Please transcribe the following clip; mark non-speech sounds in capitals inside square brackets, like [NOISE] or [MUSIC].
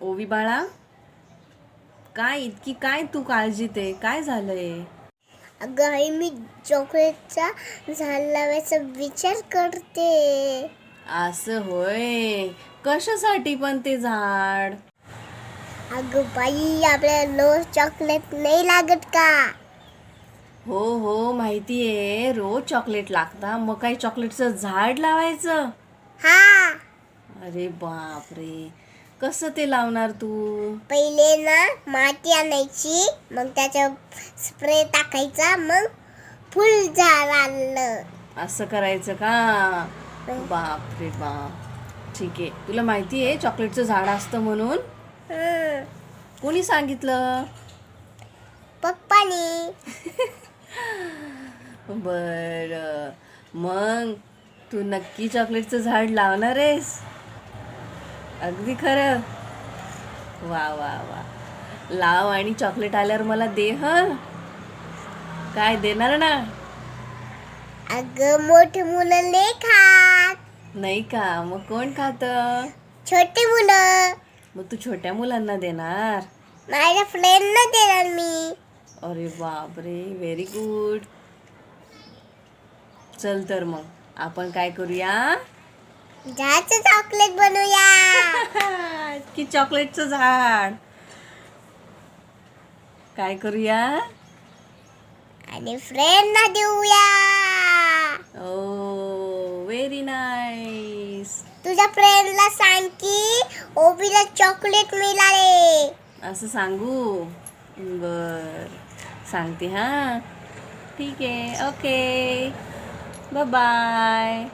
ओवी बाळा काय इतकी काय तू काळजीत आहे काय झालंय? अगं आई मी चॉकलेटचा झाड लावायचा विचार करते. असं होय? कशासाठी पण ते झाड? अगं बाई आपल्याला रोज चॉकलेट नाही लागत का? हो हो माहिती आहे रोज चॉकलेट लागता मग काही चॉकलेटचं झाड लावायचं? हा. अरे बापरे. कसं ते लावणार तू? पहिले ना माती आणायची मग त्याच्या स्प्रे टाकायचा मग फुल झाड आणलं असं करायचं का? बापरे बाप. ठीक आहे. तुला माहिती आहे चॉकलेटचं झाड असतं म्हणून? हं. कोणी सांगितलं? पप्पानी. [LAUGHS] बर. मग तू नक्की चॉकलेटचं झाड लावणार आहेस? अगदी खरं. वा वा वा. लाव आणि चॉकलेट आल्यावर मला दे ह. काय देणार ना? अगं मोठे मुलं नाही खात. नाही का? मग कोण खात? छोटे मुलं. मग तू छोट्या मुलांना देणार? माझ्या फ्रेंडना देणार मी. अरे बापरे व्हेरी गुड चल तर मग आपण काय करूया? झाडचं चॉकलेट बनवूया. [LAUGHS] की चॉकलेटचं झाड. काय करूया? आणि फ्रेंडना देऊया. ओ व्हेरी नाईस तुझ्या फ्रेंडला सांग की ओबीला चॉकलेट मिळाले. असं सांगू? बर. सांगते हां. ठीक आहे. Okay bye